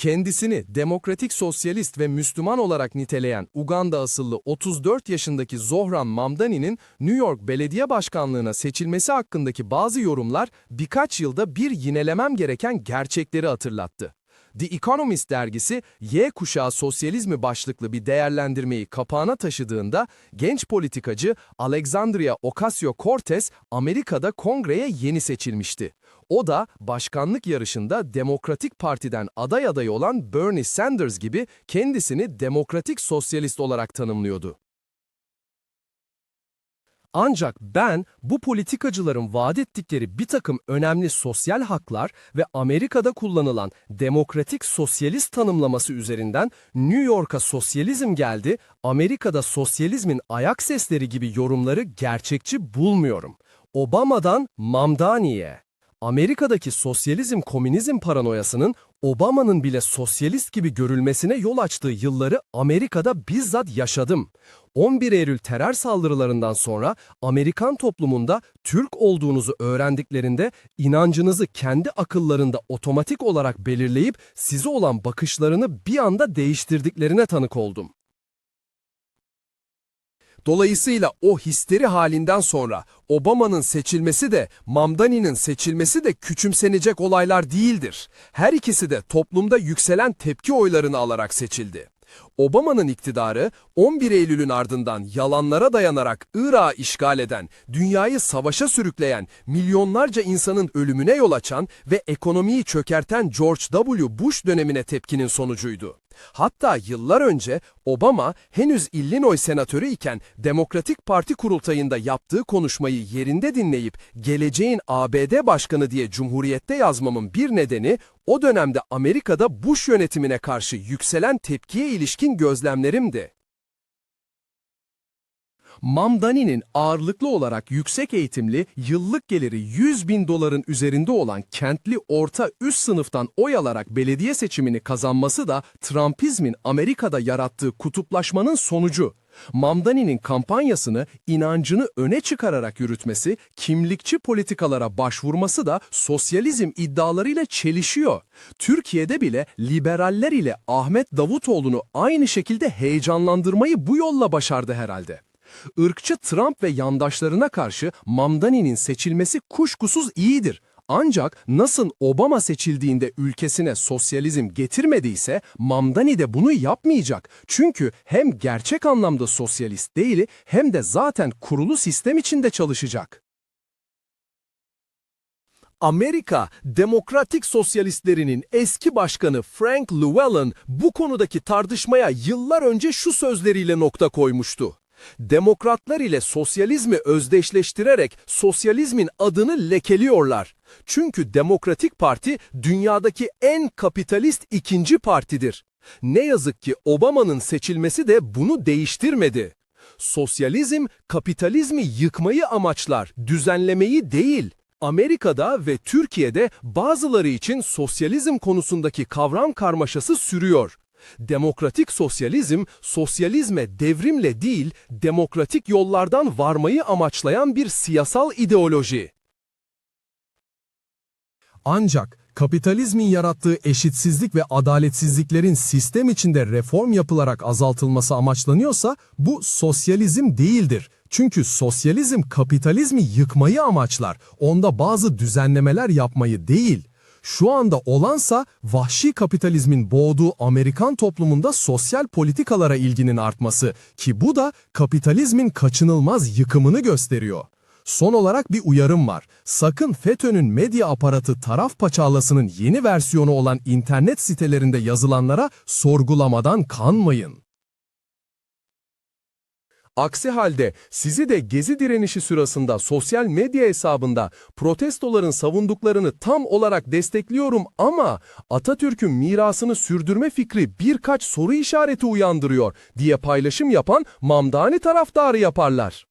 Kendisini demokratik sosyalist ve Müslüman olarak niteleyen Uganda asıllı 34 yaşındaki Zohran Mamdani'nin New York Belediye Başkanlığına seçilmesi hakkındaki bazı yorumlar birkaç yılda bir yinelemem gereken gerçekleri hatırlattı. The Economist dergisi Y kuşağı sosyalizmi başlıklı bir değerlendirmeyi kapağına taşıdığında genç politikacı Alexandria Ocasio-Cortez Amerika'da kongreye yeni seçilmişti. O da başkanlık yarışında Demokratik Parti'den aday adayı olan Bernie Sanders gibi kendisini demokratik sosyalist olarak tanımlıyordu. Ancak ben bu politikacıların vaat ettikleri bir takım önemli sosyal haklar ve Amerika'da kullanılan demokratik sosyalist tanımlaması üzerinden New York'a sosyalizm geldi, Amerika'da sosyalizmin ayak sesleri gibi yorumları gerçekçi bulmuyorum. Obama'dan Mamdani'ye. Amerika'daki sosyalizm komünizm paranoyasının Obama'nın bile sosyalist gibi görülmesine yol açtığı yılları Amerika'da bizzat yaşadım. 11 Eylül terör saldırılarından sonra Amerikan toplumunda Türk olduğunuzu öğrendiklerinde inancınızı kendi akıllarında otomatik olarak belirleyip size olan bakışlarını bir anda değiştirdiklerine tanık oldum. Dolayısıyla o histeri halinden sonra Obama'nın seçilmesi de Mamdani'nin seçilmesi de küçümsenecek olaylar değildir. Her ikisi de toplumda yükselen tepki oylarını alarak seçildi. Obama'nın iktidarı 11 Eylül'ün ardından yalanlara dayanarak Irak'ı işgal eden, dünyayı savaşa sürükleyen, milyonlarca insanın ölümüne yol açan ve ekonomiyi çökerten George W. Bush dönemine tepkinin sonucuydu. Hatta yıllar önce Obama henüz Illinois senatörü iken Demokratik Parti kurultayında yaptığı konuşmayı yerinde dinleyip geleceğin ABD başkanı diye Cumhuriyet'te yazmamın bir nedeni o dönemde Amerika'da Bush yönetimine karşı yükselen tepkiye ilişkin gözlemlerimdi. Mamdani'nin ağırlıklı olarak yüksek eğitimli, yıllık geliri 100 bin doların üzerinde olan kentli orta üst sınıftan oy alarak belediye seçimini kazanması da Trumpizmin Amerika'da yarattığı kutuplaşmanın sonucu. Mamdani'nin kampanyasını inancını öne çıkararak yürütmesi, kimlikçi politikalara başvurması da sosyalizm iddialarıyla çelişiyor. Türkiye'de bile liberaller ile Ahmet Davutoğlu'nu aynı şekilde heyecanlandırmayı bu yolla başardı herhalde. Irkçı Trump ve yandaşlarına karşı Mamdani'nin seçilmesi kuşkusuz iyidir. Ancak nasıl Obama seçildiğinde ülkesine sosyalizm getirmediyse Mamdani de bunu yapmayacak. Çünkü hem gerçek anlamda sosyalist değil hem de zaten kurulu sistem içinde çalışacak. Amerika Demokratik Sosyalistlerinin eski başkanı Frank Llewellyn bu konudaki tartışmaya yıllar önce şu sözleriyle nokta koymuştu. Demokratlar ile sosyalizmi özdeşleştirerek sosyalizmin adını lekeliyorlar. Çünkü Demokratik Parti dünyadaki en kapitalist ikinci partidir. Ne yazık ki Obama'nın seçilmesi de bunu değiştirmedi. Sosyalizm kapitalizmi yıkmayı amaçlar, düzenlemeyi değil. Amerika'da ve Türkiye'de bazıları için sosyalizm konusundaki kavram karmaşası sürüyor. Demokratik sosyalizm, sosyalizme devrimle değil, demokratik yollardan varmayı amaçlayan bir siyasal ideoloji. Ancak kapitalizmin yarattığı eşitsizlik ve adaletsizliklerin sistem içinde reform yapılarak azaltılması amaçlanıyorsa bu sosyalizm değildir. Çünkü sosyalizm kapitalizmi yıkmayı amaçlar, onda bazı düzenlemeler yapmayı değil. Şu anda olansa vahşi kapitalizmin boğduğu Amerikan toplumunda sosyal politikalara ilginin artması ki bu da kapitalizmin kaçınılmaz yıkımını gösteriyor. Son olarak bir uyarım var. Sakın FETÖ'nün medya aparatı taraf paçalasının yeni versiyonu olan internet sitelerinde yazılanlara sorgulamadan kanmayın. Aksi halde sizi de gezi direnişi sırasında sosyal medya hesabında protestoların savunduklarını tam olarak destekliyorum ama Atatürk'ün mirasını sürdürme fikri birkaç soru işareti uyandırıyor diye paylaşım yapan Mamdani taraftarı yaparlar.